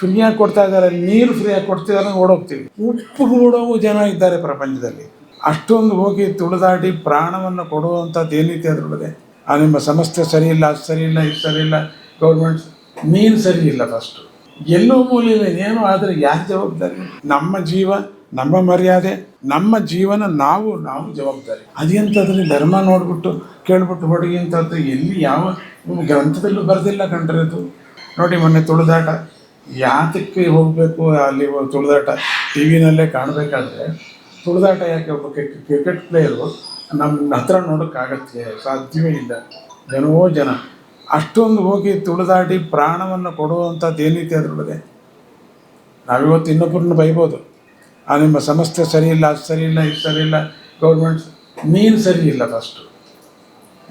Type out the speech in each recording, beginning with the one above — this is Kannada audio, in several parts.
ಫ್ರೀಯಾಗಿ ಕೊಡ್ತಾ ಇದ್ದಾರೆ, ನೀರು ಫ್ರೀಯಾಗಿ ಕೊಡ್ತಿದ್ದಾರೆ ಓಡೋಗ್ತೀವಿ. ಉಪ್ಪು ಕೊಡೋವು ಜನ ಇದ್ದಾರೆ ಪ್ರಪಂಚದಲ್ಲಿ. ಅಷ್ಟೊಂದು ಹೋಗಿ ತುಳಿದಾಡಿ ಪ್ರಾಣವನ್ನು ಕೊಡುವಂಥದ್ದು ಏನೈತೆ ಅದರೊಳಗೆ? ಆ ನಿಮ್ಮ ಸಮಸ್ಯೆ ಸರಿ ಇಲ್ಲ, ಅದು ಸರಿ ಇಲ್ಲ, ಇದು ಸರಿ ಇಲ್ಲ ಗೌರ್ಮೆಂಟ್ ನೀನು ಸರಿ ಇಲ್ಲ ಫಸ್ಟು ಎಲ್ಲೋ ಮೂಲಿಲ್ಲ ಏನೋ ಆದರೆ ಯಾರು ಜವಾಬ್ದಾರಿ? ನಮ್ಮ ಜೀವ, ನಮ್ಮ ಮರ್ಯಾದೆ, ನಮ್ಮ ಜೀವನ ನಾವು ನಾವು ಜವಾಬ್ದಾರಿ. ಅದೆಂಥದ್ರಲ್ಲಿ ಧರ್ಮ ನೋಡ್ಬಿಟ್ಟು ಕೇಳ್ಬಿಟ್ಟು ಹೊಡಗಿ ಅಂತದ್ದು ಎಲ್ಲಿ ಯಾವ ಗ್ರಂಥದಲ್ಲೂ ಬರೆದಿಲ್ಲ ಕಂಡ್ರೆ ಅದು. ನೋಡಿ ಮೊನ್ನೆ ತುಳಿದಾಟ. ಯಾತಕ್ಕೆ ಹೋಗಬೇಕು, ಅಲ್ಲಿ ತುಳಿದಾಟ ಟಿ ವಿನಲ್ಲೇ ಕಾಣಬೇಕಾದ್ರೆ, ತುಳಿದಾಟ ಯಾಕೆ ಒಬ್ಬ ಕ್ರಿಕೆಟ್ ಪ್ಲೇಯರು ನಮ್ಮ ಹತ್ರ ನೋಡೋಕ್ಕಾಗತ್ತೆ ಸಾಧ್ಯವೇ ಇಲ್ಲ. ಜನವೋ ಜನ. ಅಷ್ಟೊಂದು ಹೋಗಿ ತುಳಿದಾಡಿ ಪ್ರಾಣವನ್ನು ಕೊಡುವಂಥದ್ದು ಏನೈತೆ ಅದರೊಳಗೆ? ನಾವಿವತ್ತು ಇನ್ನೊಬ್ಬರನ್ನ ಬೈಬೋದು. ಆ ನಿಮ್ಮ ಸಂಸ್ಥೆ ಸರಿ ಇಲ್ಲ, ಅದು ಸರಿ ಇಲ್ಲ, ಇದು ಸರಿ ಇಲ್ಲ ಗೌರ್ಮೆಂಟ್ ನೀನು ಸರಿ ಇಲ್ಲ ಫಸ್ಟು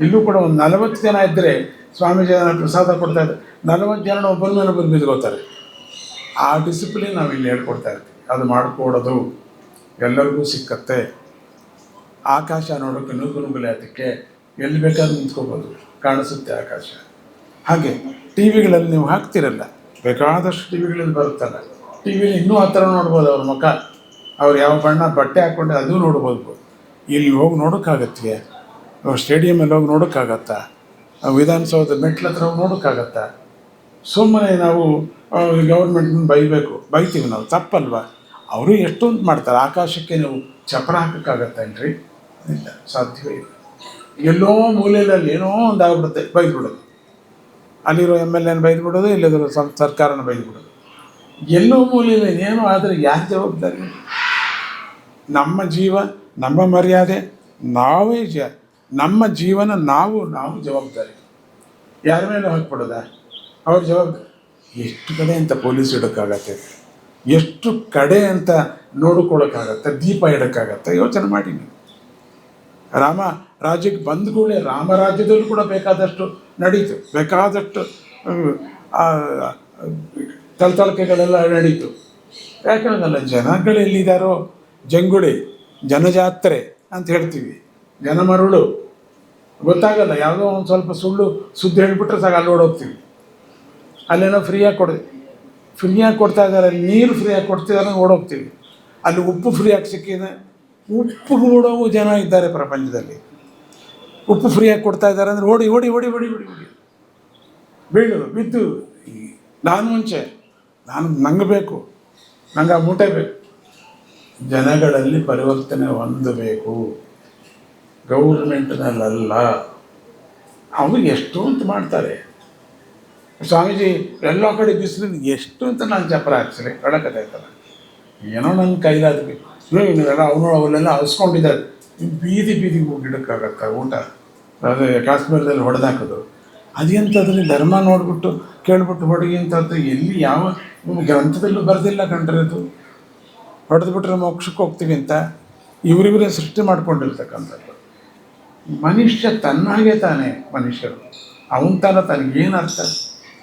ಇಲ್ಲೂ ಕೂಡ ಒಂದು ನಲವತ್ತು ಜನ ಇದ್ದರೆ ಸ್ವಾಮೀಜಿ ಪ್ರಸಾದ ಕೊಡ್ತಾ ಇದ್ದಾರೆ ನಲವತ್ತು ಜನ ಒಬ್ಬರ ಮೇಲೆ ಒಬ್ಬರು ಬಿದ್ಕೋತಾರೆ ಆ ಡಿಸಿಪ್ಲಿನ್ ನಾವು ಇಲ್ಲಿ ಹೇಳ್ಕೊಡ್ತಾ ಇರ್ತೀವಿ. ಅದು ಮಾಡಿಕೊಡೋದು ಎಲ್ಲರಿಗೂ ಸಿಕ್ಕತ್ತೆ. ಆಕಾಶ ನೋಡೋಕ್ಕೆ ನೂಕು ನುಗ್ಗಲೆ ಅದಕ್ಕೆ ಎಲ್ಲಿ ಬೇಕಾದ್ರೂ ನಿಂತ್ಕೋಬೋದು. ಕಾಣಿಸುತ್ತೆ ಆಕಾಶ. ಹಾಗೆ ಟಿ ವಿಗಳಲ್ಲಿ ನೀವು ಹಾಕ್ತಿರಲ್ಲ, ಬೇಕಾದಷ್ಟು ಟಿ ವಿಗಳಲ್ಲಿ ಬರುತ್ತಲ್ಲ. ಟಿ ವಿಲಿ ಇನ್ನೂ ಹತ್ತಿರ ನೋಡ್ಬೋದು ಅವ್ರ ಮುಖ. ಅವ್ರು ಯಾವ ಬಣ್ಣ ಬಟ್ಟೆ ಹಾಕ್ಕೊಂಡೆ ಅದು ನೋಡ್ಬೋದು. ಇಲ್ಲಿ ಹೋಗಿ ನೋಡೋಕ್ಕಾಗತ್ತೆ. ಸ್ಟೇಡಿಯಮಲ್ಲಿ ಹೋಗಿ ನೋಡೋಕ್ಕಾಗತ್ತಾ? ಆ ವಿಧಾನಸೌಧ ಮೆಟ್ಲ ಹತ್ರ ಹೋಗಿ ನೋಡೋಕ್ಕಾಗತ್ತಾ? ಸುಮ್ಮನೆ ನಾವು ಗೌರ್ಮೆಂಟ್ನ ಬೈಬೇಕು. ಬೈತೀವಿ ನಾವು, ತಪ್ಪಲ್ವ? ಅವರು ಎಷ್ಟೊಂದು ಮಾಡ್ತಾರೆ. ಆಕಾಶಕ್ಕೆ ನೀವು ಚಪರ ಹಾಕೋಕ್ಕಾಗತ್ತೇನ್ರಿ? ಇಲ್ಲ, ಸಾಧ್ಯವೇ ಇಲ್ಲ. ಎಲ್ಲೋ ಮೂಲೆಯಲ್ಲಿ ಏನೋ ಒಂದು ಆಗ್ಬಿಡುತ್ತೆ, ಬೈದ್ಬಿಡೋದು. ಅಲ್ಲಿರೋ ಎಂ ಎಲ್ ಎನ ಬೈದ್ಬಿಡೋದು ಇಲ್ಲದಿರೋ ಸಂ ಸರ್ಕಾರನ ಬೈದ್ಬಿಡೋದು. ಎಲ್ಲೋ ಮೂಲೆಯಲ್ಲಿ ಏನೋ ಆದರೆ ಯಾರು ಜವಾಬ್ದಾರಿ? ನಮ್ಮ ಜೀವ, ನಮ್ಮ ಮರ್ಯಾದೆ, ನಾವೇ ಜ, ನಮ್ಮ ಜೀವನ ನಾವು ನಾವು ಜವಾಬ್ದಾರಿ. ಯಾರ ಮೇಲೆ ಹಾಕ್ಬಿಡೋದ? ಅವ್ರ ಜವಾಬ್ ಎಷ್ಟು ಕಡೆ ಅಂತ ಪೊಲೀಸ್ ಇಡೋಕ್ಕಾಗತ್ತೆ? ಎಷ್ಟು ಕಡೆ ಅಂತ ನೋಡಿಕೊಳ್ಳೋಕ್ಕಾಗತ್ತೆ? ದೀಪ ಇಡೋಕ್ಕಾಗತ್ತೆ? ಯೋಚನೆ ಮಾಡಿ ರಾಮ, ರಾಜ್ಯಕ್ಕೆ ಬಂದ ಕೂಡಲೇ ರಾಮರಾಜ್ಯದಲ್ಲೂ ಕೂಡ ಬೇಕಾದಷ್ಟು ನಡೀತು. ಬೇಕಾದಷ್ಟು ತಲತಲಕೆಗಳೆಲ್ಲ ನಡೀತು. ಯಾಕಂದ್ರಲ್ಲ ಜನಗಳು ಎಲ್ಲಿದ್ದಾರೋ ಜಂಗುಳಿ, ಜನಜಾತ್ರೆ ಅಂತ ಹೇಳ್ತೀವಿ. ಜನಮರುಳು. ಗೊತ್ತಾಗಲ್ಲ, ಯಾವುದೋ ಒಂದು ಸ್ವಲ್ಪ ಸುಳ್ಳು ಸುದ್ದಿ ಹೇಳ್ಬಿಟ್ರೆ ಸಾಕು ಅಲ್ಲಿ ಓಡೋಗ್ತೀವಿ ಅಲ್ಲೇನೋ ಫ್ರೀಯಾಗಿ ಕೊಡಿ ಫ್ರೀಯಾಗಿ ಕೊಡ್ತಾ ಇದ್ದಾರೆ, ನೀರು ಫ್ರೀಯಾಗಿ ಕೊಡ್ತಿದ್ದಾರೆ ಓಡೋಗ್ತೀವಿ. ಅಲ್ಲಿ ಉಪ್ಪು ಫ್ರೀಯಾಗಿ ಸಿಕ್ಕಿದೆ ಉಪ್ಪು ಓಡೋವು ಜನ ಇದ್ದಾರೆ ಪ್ರಪಂಚದಲ್ಲಿ. ಉಪ್ಪು ಫ್ರೀಯಾಗಿ ಕೊಡ್ತಾ ಇದ್ದಾರೆ ಅಂದರೆ ಓಡಿ ಓಡಿ ಓಡಿ ಓಡಿ ಓಡಿ ಓಡಿ. ಬೀಳು ಬಿದ್ದು. ನಾನು ಮುಂಚೆ, ನಾನು ನಂಗೆ ಬೇಕು. ನಂಗೆ ಆ ಮೂಟೆ ಬೇಕು. ಜನಗಳಲ್ಲಿ ಪರಿವರ್ತನೆ ಹೊಂದಬೇಕು ಗೌರ್ಮೆಂಟ್ನಲ್ಲ ಅವ್ರು ಎಷ್ಟು ಅಂತ ಮಾಡ್ತಾರೆ. ಸ್ವಾಮೀಜಿ, ಎಲ್ಲ ಕಡೆ ಬಿಸಿಲು ಎಷ್ಟು ಅಂತ ನಾನು ಚಪ್ಪರ ಹಾಕ್ಸಿರಿ ಆಯ್ತಲ್ಲ. ಏನೋ ನನ್ನ ಕೈಲಾದ್ವಿ ನೀವೆಲ್ಲ ಅವನು ಅವನ್ನೆಲ್ಲ ಅಳಿಸ್ಕೊಂಡಿದ್ದಾರೆ ಬೀದಿ ಬೀದಿಗೆ ಗಿಡಕ್ಕಾಗತ್ತ ಊಟ. ಅದೇ ಕಾಶ್ಮೀರದಲ್ಲಿ ಹೊಡೆದಾಕೋದು ಅದೆಂಥದ್ರಲ್ಲಿ ಧರ್ಮ ನೋಡ್ಬಿಟ್ಟು ಕೇಳ್ಬಿಟ್ಟು ಹೊಡಗಿ ಅಂತದ್ದು ಎಲ್ಲಿ ಯಾವ ಗ್ರಂಥದಲ್ಲೂ ಬರೆದಿಲ್ಲ ಕಂಡ್ರೆ ಅದು. ಮೋಕ್ಷಕ್ಕೆ ಹೋಗ್ತೀವಿ ಅಂತ ಇವರಿವರೇ ಸೃಷ್ಟಿ ಮಾಡ್ಕೊಂಡಿರ್ತಕ್ಕಂಥದ್ದು. ಮನುಷ್ಯ ತನ್ನಾಗೆ ತಾನೇ ಮನುಷ್ಯರು. ಅವನ ತನ ತನಗೇನು ಅರ್ಥ?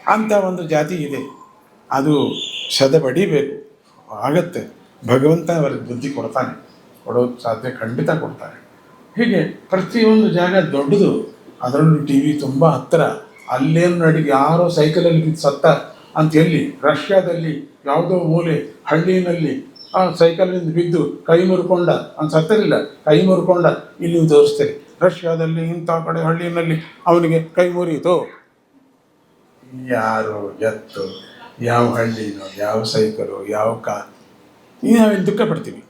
ಅಂತ ಒಂದು ಜಾತಿ ಇದೆ. ಅದು ಸದ ಬಡಿಬೇಕು ಆಗತ್ತೆ. ಭಗವಂತ ಅವರಿಗೆ ಬುದ್ಧಿ ಕೊಡ್ತಾನೆ. ಕೊಡೋದು ಸಾಧ್ಯ ಖಂಡಿತ ಕೊಡ್ತಾನೆ. ಹೀಗೆ ಪ್ರತಿಯೊಂದು ಜಾಗ ದೊಡ್ಡದು. ಅದರಲ್ಲೂ ಟಿ ವಿ ತುಂಬ ಹತ್ತಿರ. ಅಲ್ಲೇನು ನಡಿಗೆ ಯಾರೋ ಸೈಕಲಲ್ಲಿ ಬಿದ್ದು ಸತ್ತ ಅಂತ ಎಲ್ಲಿ? ರಷ್ಯಾದಲ್ಲಿ ಯಾವುದೋ ಮೂಲೆ ಹಳ್ಳಿನಲ್ಲಿ ಆ ಸೈಕಲಿಂದ ಬಿದ್ದು ಕೈ ಮುರ್ಕೊಂಡ ಅಂತ ಸತ್ತರಿಲ್ಲ. ಕೈ ಮುರ್ಕೊಂಡ. ಇಲ್ಲಿ ತೋರಿಸ್ತೇವೆ ರಷ್ಯಾದಲ್ಲಿ ಇಂಥ ಕಡೆ ಹಳ್ಳಿನಲ್ಲಿ ಅವನಿಗೆ ಕೈ ಮುರಿಯಿತು. ಯಾರು ಎತ್ತು, ಯಾವ ಹಳ್ಳಿನೋ, ಯಾವ ಸೈಕಲು, ಯಾವ ಕಾ ಈಗ ನಾವೇನು ದುಃಖ ಪಡ್ತೀವಿ.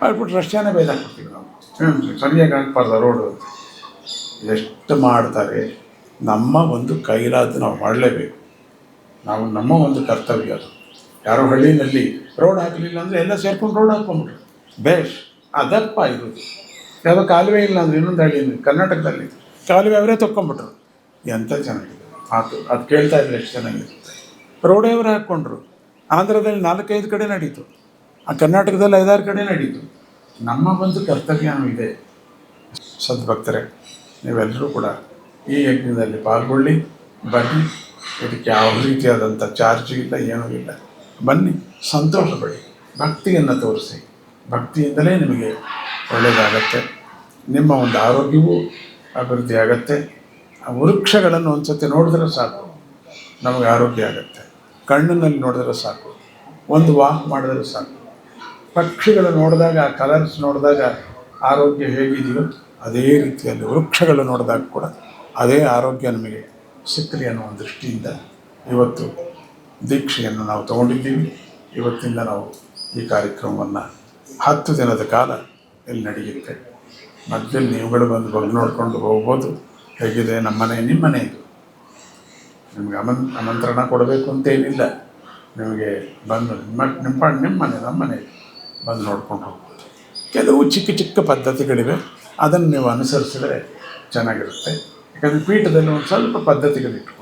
ಮಾಡ್ಬಿಟ್ಟು ರಷ್ಯಾನೇ ಬೈದಾಕ್ಬಿಡ್ತೀವಿ ನಾವು. ಸರಿಯಾಗಿ ಆಗ್ಬಾರ್ದು ರೋಡು ಎಷ್ಟು ಮಾಡ್ತಾರೆ, ನಮ್ಮ ಒಂದು ಕೈಲಾದ ನಾವು ಮಾಡಲೇಬೇಕು. ನಾವು ನಮ್ಮ ಒಂದು ಕರ್ತವ್ಯ ಅದು. ಯಾರೋ ಹಳ್ಳಿನಲ್ಲಿ ರೋಡ್ ಹಾಕಲಿಲ್ಲ ಅಂದರೆ ಎಲ್ಲ ಸೇರ್ಕೊಂಡು ರೋಡ್ ಹಾಕ್ಕೊಂಬಿಟ್ರು ಬೇಷ್ ಅದಪ್ಪ ಇದು. ಯಾವುದೋ ಕಾಲುವೆ ಇಲ್ಲ ಅಂದರೆ ಇನ್ನೊಂದು ಹಳ್ಳಿಯಲ್ಲಿ, ಕರ್ನಾಟಕದಲ್ಲಿ. ಕಾಲುವೆ ಅವರೇ ತೊಕ್ಕೊಂಬಿಟ್ರು ಎಂಥ ಚೆನ್ನಾಗಿದೆ. ಮಾತು ಅದು ಕೇಳ್ತಾ ಇದ್ರೆ ಎಷ್ಟು ಚೆನ್ನಾಗಿರುತ್ತೆ. ರೋಡೇ ಅವರು ಹಾಕ್ಕೊಂಡ್ರು ಆಂಧ್ರದಲ್ಲಿ ನಾಲ್ಕೈದು ಕಡೆ ನಡೀತು. ಆ ಕರ್ನಾಟಕದಲ್ಲಿ ಐದಾರು ಕಡೆ ನಡೀತು. ನಮ್ಮ ಒಂದು ಕರ್ತವ್ಯ ಇದೆ. ಸದ್ಭಕ್ತರೇ ನೀವೆಲ್ಲರೂ ಕೂಡ ಈ ಯಜ್ಞದಲ್ಲಿ ಪಾಲ್ಗೊಳ್ಳಿ, ಬನ್ನಿ. ಇದಕ್ಕೆ ಯಾವ ರೀತಿಯಾದಂಥ ಚಾರ್ಜ್ ಇಲ್ಲ, ಏನೂ ಇಲ್ಲ. ಬನ್ನಿ ಸಂತೋಷ ಪಡಿ ಭಕ್ತಿಯನ್ನು ತೋರಿಸಿ. ಭಕ್ತಿಯಿಂದಲೇ ನಿಮಗೆ ಒಳ್ಳೆಯದಾಗತ್ತೆ. ನಿಮ್ಮ ಒಂದು ಆರೋಗ್ಯವೂ ಅಭಿವೃದ್ಧಿ ಆಗತ್ತೆ ಆ ವೃಕ್ಷಗಳನ್ನು ಒಂದು ಸತಿ ನೋಡಿದ್ರೆ ಸಾಕು. ನಮಗೆ ಆರೋಗ್ಯ ಆಗುತ್ತೆ. ಕಣ್ಣಿನಲ್ಲಿ ನೋಡಿದ್ರೆ ಸಾಕು. ಒಂದು ವಾಕ್ ಮಾಡಿದ್ರೆ ಸಾಕು. ಪಕ್ಷಿಗಳು ನೋಡಿದಾಗ ಆ ಕಲರ್ಸ್ ನೋಡಿದಾಗ ಆರೋಗ್ಯ ಹೇಗಿದೆಯೋ ಅದೇ ರೀತಿಯಲ್ಲಿ ವೃಕ್ಷಗಳು ನೋಡಿದಾಗ ಕೂಡ ಅದೇ ಆರೋಗ್ಯ ನಮಗೆ ಸಿಕ್ಕಲಿ ಅನ್ನೋ ಒಂದು ದೃಷ್ಟಿಯಿಂದ ಇವತ್ತು ದೀಕ್ಷೆಯನ್ನು ನಾವು ತಗೊಂಡಿದ್ದೀವಿ. ಇವತ್ತಿಂದ ನಾವು ಈ ಕಾರ್ಯಕ್ರಮವನ್ನು ಹತ್ತು ದಿನದ ಕಾಲ ಇಲ್ಲಿ ನಡೆಯುತ್ತೆ. ಮಧ್ಯದಲ್ಲಿ ನೀವುಗಳು ಬಂದು ಬಂದು ನೋಡಿಕೊಂಡು ಹೋಗ್ಬೋದು. ಹೇಗಿದೆ? ನಿಮ್ಮ ಮನೆ ಇದು. ನಿಮಗೆ ಅಮನ್ ಆಮಂತ್ರಣ ಕೊಡಬೇಕು ಅಂತೇನಿಲ್ಲ ನಿಮಗೆ ಬಂದು ನಿಮ್ಮ ನಿಮ್ಮ ನಿಮ್ಮ ಮನೆ, ನಮ್ಮ ಮನೆ ಬಂದು ನೋಡ್ಕೊಂಡು ಹೋಗ್ಬೋದು. ಕೆಲವು ಚಿಕ್ಕ ಚಿಕ್ಕ ಪದ್ಧತಿಗಳಿವೆ. ಅದನ್ನು ನೀವು ಅನುಸರಿಸಿದರೆ ಚೆನ್ನಾಗಿರುತ್ತೆ. ಯಾಕಂದರೆ ಪೀಠದಲ್ಲಿ ಒಂದು ಸ್ವಲ್ಪ ಪದ್ಧತಿಗಳಿಟ್ಕೊಂಡು